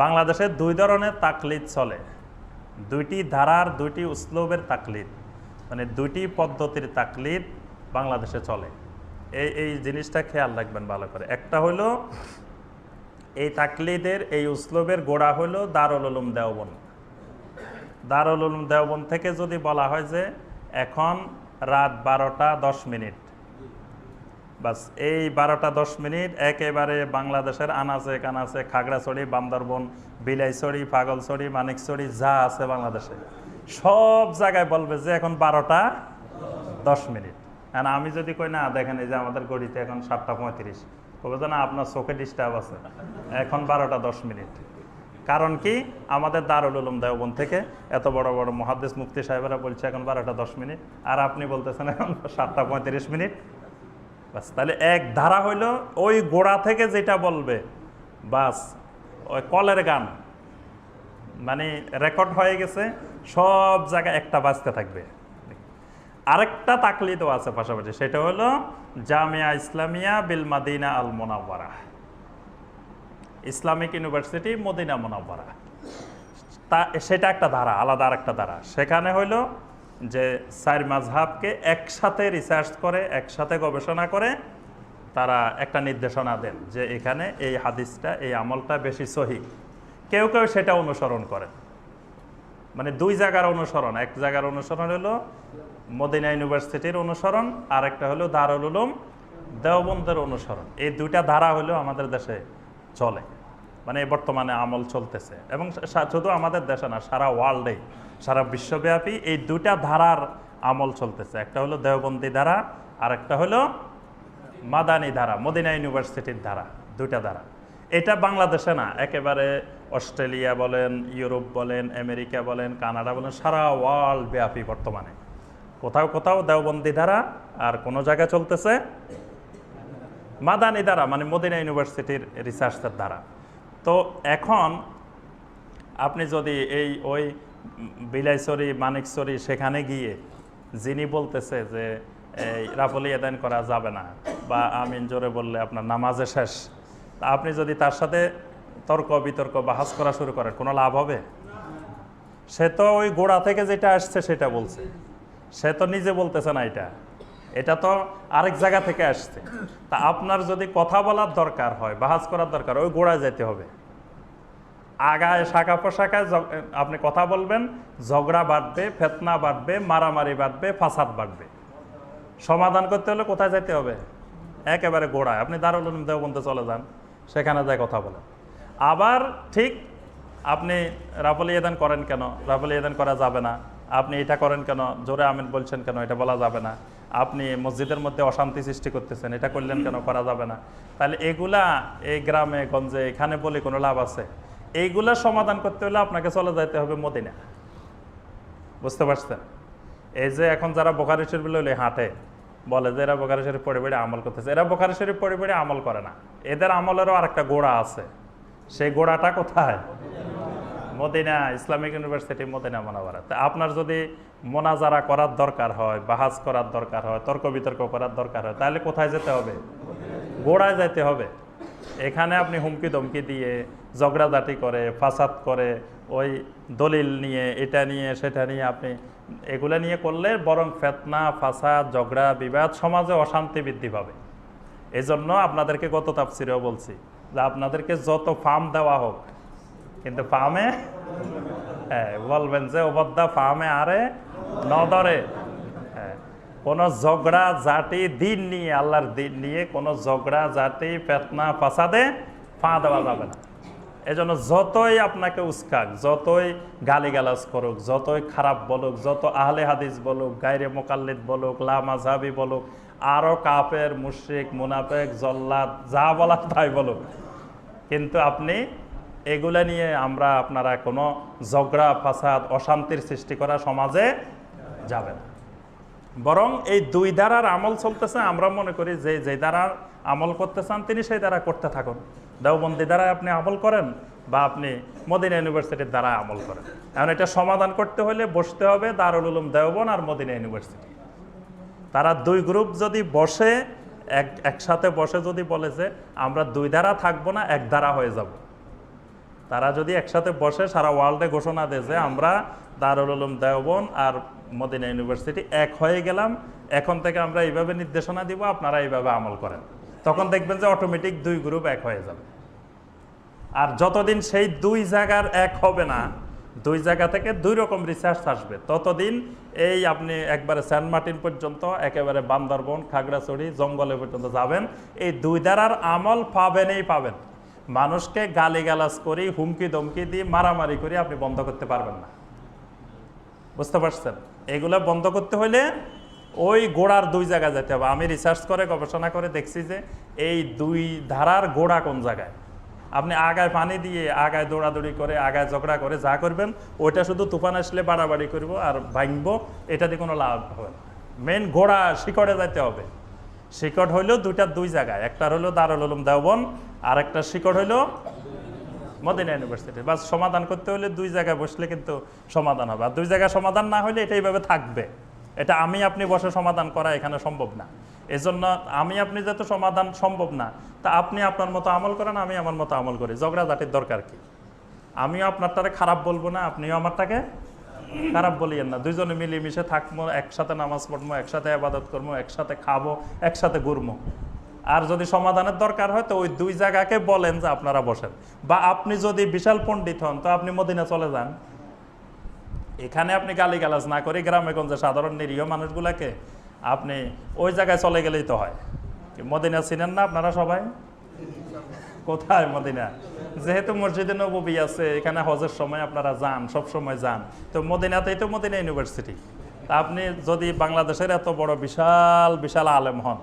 বাংলাদেশে দুই ধরনের তাকলিদ চলে। দুইটি ধারার, দুইটি উসলুবের তাকলিদ। মানে দুইটি পদ্ধতির তাকলিদ বাংলাদেশে চলে। এই এই জিনিসটা খেয়াল রাখবেন ভালো করে। একটা হলো, এই তাকলিদের, এই উসলুবের গোড়া হলো দারুল উলুম দেওবন দারুল উলুম দেওবন থেকে যদি বলা হয় যে এখন রাত বারোটা দশ মিনিট বাস, এই বারোটা দশ মিনিট একেবারে বাংলাদেশের আনাচে কানাচে খাগড়াছড়ি, বান্দরবন, বিলাইছড়ি পাগলছড়ি মানিকছড়ি, যা আছে বাংলাদেশে। সব জায়গায় বলবে যে এখন বারোটা দশ মিনিট। আর আমি যদি কই, না, দেখেন এই যে আমাদের গড়িতে এখন সাতটা পঁয়ত্রিশ। যে, না, আপনার চোখে ডিস্টার্ব আছে। এখন বারোটা দশ মিনিট। কারণ কি? আমাদের দারুল উলুম দেওবন থেকে এত বড় বড় মহাদেশ মুফতি সাহেবেরা বলছে, এখন বারোটা দশ মিনিট। আর আপনি বলতেছেন, এখন সাতটা পঁয়ত্রিশ মিনিট। বাস, তাহলে এক ধারা হইল ওই গোড়া থেকে যেটা বলবে, বাস, ওই কলের গান। মানে রেকর্ড হয়ে গেছে, সব জায়গায় একটা বাজতে থাকবে। আরেকটা তাকলিদও আছে পাশাপাশি, সেটা হলো জামিয়া ইসলামিয়া বিল মাদিনা আল মোনাব্বারা ইসলামিক ইউনিভার্সিটি, মদিনা মোনাব্বারা তা, সেটা একটা ধারা, আলাদা আরেকটা ধারা। সেখানে হইল যে চার মাঝহাবকে একসাথে রিসার্চ করে, একসাথে গবেষণা করে, তারা একটা নির্দেশনা দেন যে এখানে এই হাদিসটা, এই আমলটা বেশি সহি। কেউ কেউ সেটা অনুসরণ করেন। মানে দুই জায়গার অনুসরণ। এক জায়গার অনুসরণ হলো মদিনা ইউনিভার্সিটির অনুসরণ আর একটা হলো দারুল উলুম দেওবন্দের অনুসরণ। এই দুইটা ধারা হলো আমাদের দেশে চলে। মানে বর্তমানে আমল চলতেছে। এবং শুধু আমাদের দেশে না, সারা ওয়ার্ল্ডে সারা বিশ্বব্যাপী এই দুটা ধারার আমল চলতেছে। একটা হলো দেওবন্দি ধারা আর একটা হলো মাদানী ধারা, মদিনা ইউনিভার্সিটির ধারা, দুইটা ধারা। এটা বাংলাদেশে না, একেবারে অস্ট্রেলিয়া বলেন, ইউরোপ বলেন, আমেরিকা বলেন, কানাডা বলেন, সারা ওয়ার্ল্ড ব্যাপী বর্তমানে। কোথাও কোথাও দেওবন্দি ধারা, আর কোনো জায়গায় চলতেছে মাদানী দ্বারা মানে মদিনা ইউনিভার্সিটির রিসার্চের দ্বারা তো এখন আপনি যদি এই ওই বিলাইছড়ি, মানিকছড়ি সেখানে গিয়ে যিনি বলতেছে যে, এই রাফলি এদান করা যাবে না বা আমিন জোরে বললে আপনার নামাজে শেষ আপনি যদি তার সাথে তর্ক, বিতর্ক বাহাস করা শুরু করেন, কোনো লাভ হবে? সে তো ওই গোড়া থেকে যেটা আসছে সেটা বলছে। সে তো নিজে বলতেছে না এটা। এটা তো আরেক জায়গা থেকে আসছে। তা আপনার যদি কথা বলার দরকার হয়, বাহাজ করার দরকার ওই গোড়ায় যেতে হবে। আগায়, শাখা পোশাকায় আপনি কথা বলবেন, ঝগড়া বাড়বে, ফেতনা বাড়বে, মারামারি বাড়বে, ফাসাদ বাড়বে। সমাধান করতে হলে কোথায় যেতে হবে? একেবারে গোড়ায়। আপনি দারুল দেওবন্দে চলে যান, সেখানে যায় কথা বলেন। আবার ঠিক আপনি রাফলি এদান করেন কেন? রাফলি এদান করা যাবে না। আপনি এটা করেন কেন? জোরে আমিন বলছেন কেন? এটা বলা যাবে না। আপনি মসজিদের মধ্যে অশান্তি সৃষ্টি করতেছেন, এটা করলেন কেন? করা যাবে না। তাহলে এগুলা এই গ্রামে, গঞ্জে, এখানে বলে কোনো লাভ আছে? এইগুলা সমাধান করতে হলে আপনাকে চলে যাইতে হবে মদিনা বুঝতে পারছেন? এই যে এখন যারা বোখারি শরীফ লইলে হাঁটে, বলে যে এরা বোখারি শরীফ পড়ে পড়ে আমল করতেছে। এরা বোখারি শরীফ পড়ে পড়ে আমল করে না। এদের আমলেরও আরেকটা গোড়া আছে। সেই গোড়াটা কোথায়? মদিনা, ইসলামিক ইউনিভার্সিটি মদিনা মনাবারা তা আপনার যদি মোনাজারা করার দরকার হয় বাহাজ করার দরকার হয়, তর্ক বিতর্ক করার দরকার হয়, তাহলে কোথায় যেতে হবে? গোড়ায় যেতে হবে। এখানে আপনি হুমকি দমকি দিয়ে ঝগড়াঝাটি করে, ফাসাদ করে, ওই দলিল নিয়ে, এটা নিয়ে, সেটা নিয়ে আপনি এগুলো নিয়ে করলে বরং ফেতনা, ফাসাদ, ঝগড়া, বিবাদ সমাজে অশান্তি বৃদ্ধি পাবে। এজন্য আপনাদেরকে গত তাপসিরেও বলছি যে আপনাদেরকে যত ফার্ম দেওয়া হোক কিন্তু ফার্মে বলবেন যে অবদ্ধা ফার্মে আরে নদরে। কোনো ঝগড়া জাতি দিন নিয়ে, আল্লাহর দিন নিয়ে কোনো ঝগড়া জাতি পেতনা ফাসাদে ফা দেওয়া যাবে না। এজন্য যতই আপনাকে উস্কাক, যতই গালিগালাজ করুক, যতই খারাপ বলুক, যত আহলে হাদিস বলুক, গায়রে মোকাল্লিদ বলুক, লা মাঝহাবি বলুক আরও কাপের মুশরিক, মুনাফেক, জল্লাদ, যা বলার তাই বলুক। কিন্তু আপনি এগুলা নিয়ে আমরা আপনারা কোনো ঝগড়া, ফাসাদ, অশান্তির সৃষ্টি করা সমাজে যাবে না। বরং এই দুই ধারার আমল চলতেছে, আমরা মনে করি যে যে দ্বারার আমল করতে চান তিনি সেই দ্বারা করতে থাকুন। দেওবন্দি দ্বারায় আপনি আমল করেন বা আপনি মদিনা ইউনিভার্সিটির দ্বারা আমল করেন। এখন এটা সমাধান করতে হলে বসতে হবে দারুল উলুম দেওবন আর মদিনা ইউনিভার্সিটি। তারা দুই গ্রুপ যদি বসে, এক, একসাথে বসে যদি বলে যে আমরা দুই ধারা থাকব না, এক ধারা হয়ে যাব। তারা যদি একসাথে বসে সারা ওয়ার্ল্ডে ঘোষণা দেয় যে আমরা দারুল উলুম দেওবন আর মদিনা ইউনিভার্সিটি এক হয়ে গেলাম, এখন থেকে আমরা এইভাবে নির্দেশনা দিব, আপনারা এইভাবে আমল করেন। তখন দেখবেন যে অটোমেটিক দুই গ্রুপ এক হয়ে যাবে। আর যতদিন সেই দুই জায়গার এক হবে না, দুই জায়গা থেকে দুই রকম রিসার্চ আসবে। ততদিন এই আপনি একবারে সেন্ট মার্টিন পর্যন্ত একেবারে বান্দরবন, খাগড়াছড়ি, জঙ্গলে পর্যন্ত যাবেন, এই দুই দ্বারার আমল পাবেনই পাবেন। মানুষকে গালিগালাজ করি হুমকি দমকি দিয়ে মারামারি করে আপনি বন্ধ করতে পারবেন না। বুঝতে পারছেন? এগুলো বন্ধ করতে হলে ওই গোড়ার দুই জায়গায় যেতে হবে। আমি রিসার্চ করে, গবেষণা করে দেখছি যে এই দুই ধারার গোড়া কোন জায়গায়? আপনি আগায় পানি দিয়ে, আগায় দৌড়াদৌড়ি করে, আগায় ঝগড়া করে যা করবেন, ওইটা শুধু তুফান আসলে বাড়াবাড়ি করব আর ভাঙবো এটা দিয়ে কোনো লাভ হবে না। মেন গোড়া শিকড়ে যাইতে হবে। শিকড় হইল দুইটা দুই জায়গায় একটা হলো দারুল উলুম দেওবন আর একটা শিকড় হইল মদিনা ইউনিভার্সিটি। বাস সমাধান করতে হলে দুই জায়গায় বসলে কিন্তু সমাধান হবে। আর দুই জায়গায় সমাধান না হলে এটা এইভাবে থাকবে। এটা আমি আপনি বসে সমাধান করা এখানে সম্ভব না। এজন্য আমি আপনি যেহেতু সমাধান সম্ভব না, তা আপনি আপনার মতো আমল করেন, আমি আমার মতো আমল করি। ঝগড়া ঝগড়াঝাটির দরকার কি? আমিও আপনারটারে খারাপ বলব না, আপনিও আমারটাকে খারাপ বলিয়েন না। দুইজনে মিলেমিশে থাকব একসাথে নামাজ পড়ব একসাথে আবাদত করব একসাথে খাব, একসাথে ঘুরবো আর যদি সমাধানের দরকার হয়, তো ওই দুই জায়গাকে বলেন যে আপনারা বসেন। বা আপনি যদি বিশাল পণ্ডিত হন, তো আপনি মদিনা চলে যান। এখানে আপনি গালিগালাজ না করে গ্রামে গঞ্জে সাধারণ নিরীহ মানুষগুলাকে আপনি ওই জায়গায় চলে গেলেই তো হয়। মদিনা চিনেন না আপনারা সবাই? কোথায় মদিনা? যেহেতু মসজিদে নবী আছে, এখানে হজের সময় আপনারা যান, সব সময় যান। তো মদিনাতেই তো মদিনা ইউনিভার্সিটি। আপনি যদি বাংলাদেশের এত বড় বিশাল বিশাল আলেম হন,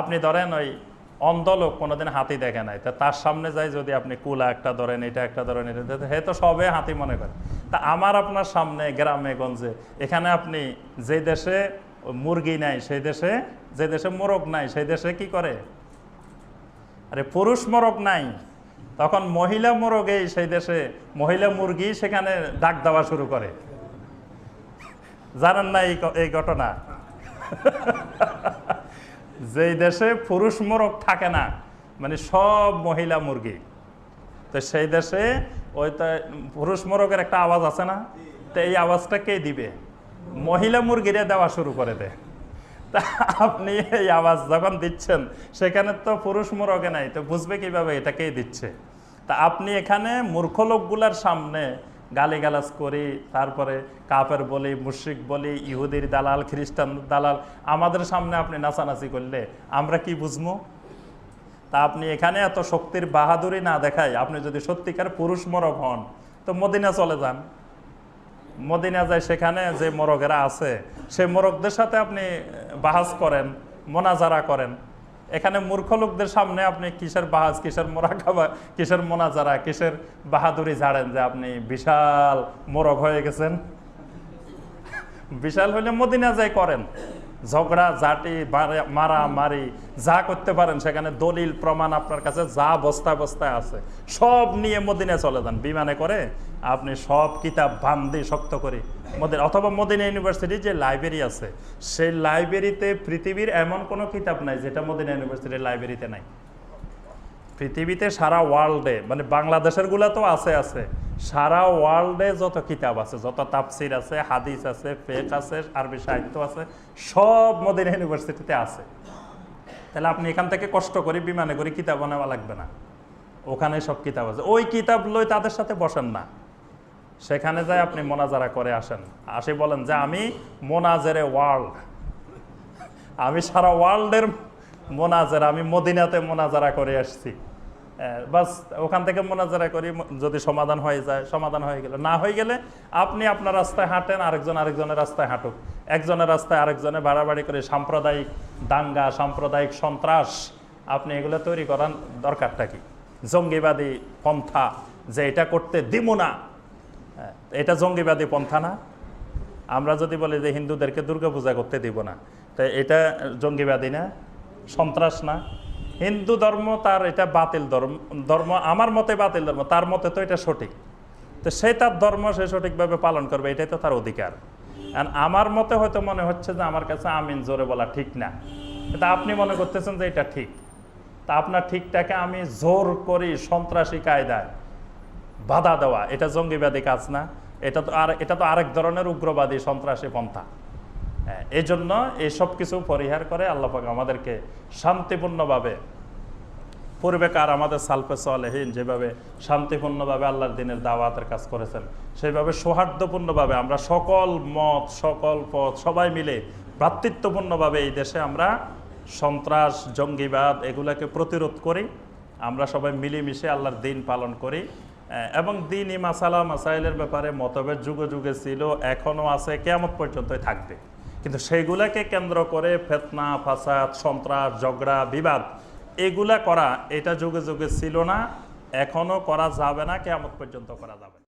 আপনি ধরেন ওই অন্ধ লোক কোনোদিন হাতি দেখে নাই, তা তার সামনে যাই যদি আপনি কুলা একটা ধরেন, এটা একটা ধরেন, এটা হে তো সবে হাতি মনে করে। তা আমার আপনার সামনে গ্রামে, গঞ্জে, এখানে আপনি যে দেশে মুরগি নাই, সেই দেশে, যে দেশে মোরগ নাই, সেই দেশে কি করে? আরে পুরুষ মোরগ নাই। তখন মহিলা মোরগেই সেই দেশে। মহিলা মুরগি সেখানে ডাক দেওয়া শুরু করে। জানেন না এই ঘটনা? যেই দেশে পুরুষ মোরগ থাকে না মানে সব মহিলা মুরগি। তো সেই দেশে ওই তো পুরুষ মোরগের একটা আওয়াজ আছে না? তো এই আওয়াজটা কে দিবে? মহিলা মুরগিরে দেওয়া শুরু করে দেয় তা আপনি এই আওয়াজ যখন দিচ্ছেন, সেখানে তো পুরুষ মোরগে নাই, তো বুঝবে কীভাবে এটাকেই দিচ্ছে? তা আপনি এখানে মূর্খ লোকগুলার সামনে গালিগালাজ করি, তারপরে কাপের বলি, মুশ্রিক বলি, ইহুদির দালাল, খ্রিস্টান দালাল, আমাদের সামনে আপনি নাচানাচি করলে আমরা কি বুঝব তা আপনি এখানে এত শক্তির বাহাদুরি না দেখায় আপনি যদি সত্যিকার পুরুষ মরক হন, তো মদিনা চলে যান। মদিনা যায় সেখানে যে মোরগেরা আছে সে মোরগদের সাথে আপনি বাহাজ করেন, মোনাজারা করেন। এখানে মূর্খ লোকদের সামনে আপনি কিসের বাহাজ, কিসের মোরাকাবা, কিসের মোনাজারা, কিসের বাহাদুরি ঝাড়েন যে আপনি বিশাল মোরগ হয়ে গেছেন? বিশাল হলে মদিনা যায় করেন। ঝগড়া জাটি মারামারি যা করতে পারেন সেখানে দলিল, প্রমাণ আপনার কাছে যা বস্তায় বস্তায় আছে, সব নিয়ে মদিনে চলে যান। বিমানে করে আপনি সব কিতাব বান্ধি শক্ত করে মদিনা অথবা মদিনা ইউনিভার্সিটির যে লাইব্রেরি আছে, সেই লাইব্রেরিতে পৃথিবীর এমন কোনো কিতাব নাই যেটা মদিনা ইউনিভার্সিটির লাইব্রেরিতে নাই। পৃথিবীতে সারা ওয়ার্ল্ডে মানে বাংলাদেশেরগুলা তো আছে আছে। সারা ওয়ার্ল্ডে যত কিতাব আছে, যত তাফসির আছে, হাদিস আছে, ফেক আছে, আরবি সাহিত্য আছে, সব মদিনা ইউনিভার্সিটিতে আছে। তাহলে আপনি এখান থেকে কষ্ট করে বিমানে করে কিতাব নেওয়া লাগবে না। ওখানে সব কিতাব আছে। ওই কিতাব লই তাদের সাথে বসেন না। সেখানে যাই আপনি মোনাজারা করে আসেন। আসে বলেন যে, আমি মোনাজেরে ওয়ার্ল্ড আমি সারা ওয়ার্ল্ডের মোনাজারা, আমি মদিনাতে মোনাজারা করে আসছি। বাস ওখান থেকে মোনাজারা করি যদি সমাধান হয়ে যায়, সমাধান হয়ে গেলে। না হয়ে গেলে আপনি আপনার রাস্তায় হাঁটেন, আরেকজন আরেকজনের রাস্তায় হাঁটুক। একজনের রাস্তায় আরেকজনে বাড়াবাড়ি করে সাম্প্রদায়িক দাঙ্গা, সাম্প্রদায়িক সন্ত্রাস, আপনি এগুলো তৈরি করার দরকারটা কি? জঙ্গিবাদী পন্থা যে এটা করতে দিব না এটা জঙ্গিবাদী পন্থা না। আমরা যদি বলি যে হিন্দুদেরকে দুর্গাপূজা করতে দিব না, তো এটা জঙ্গিবাদী না, সন্ত্রাস না। হিন্দু ধর্ম, তার এটা বাতিল ধর্ম ধর্ম, আমার মতে বাতিল ধর্ম, তার মতে তো এটা সঠিক। তো সে তার ধর্ম সে সঠিকভাবে পালন করবে, এটাই তো তার অধিকার। আমার মতে হয়তো মনে হচ্ছে যে আমার কাছে আমিন জোরে বলা ঠিক না। কিন্তু আপনি মনে করতেছেন যে এটা ঠিক। তা আপনার ঠিকটাকে আমি জোর করি সন্ত্রাসী কায়দায় বাধা দেওয়া। এটা জঙ্গিবাদী কাজ না। এটা তো আর, এটা তো আরেক ধরনের উগ্রবাদী সন্ত্রাসী পন্থা। এই জন্য এইসব কিছু পরিহার করে আল্লাহ পাক আমাদেরকে শান্তিপূর্ণভাবে পূর্বেকার আমাদের সালফে সালেহীন যেভাবে শান্তিপূর্ণভাবে আল্লাহর দিনের দাওয়াতের কাজ করেছেন, সেইভাবে সৌহার্দ্যপূর্ণভাবে আমরা সকল মত, সকল পথ সবাই মিলে ভ্রাতৃত্বপূর্ণভাবে এই দেশে আমরা সন্ত্রাস, জঙ্গিবাদ এগুলাকে প্রতিরোধ করি, আমরা সবাই মিলেমিশে আল্লাহর দিন পালন করি এবং দিনই মাসালা, মাসাইলের ব্যাপারে মতভেদ যুগে যুগে ছিল এখনও আছে কেমন পর্যন্তই থাকবে। কিন্তু সেগুলাকে কেন্দ্র করে ফেতনা, ফাসাদ, সন্ত্রাস, ঝগড়া, বিবাদ, এগুলা করা এটা যুগে যুগে ছিল না এখনও করা যাবে না কেমন পর্যন্ত করা যাবে।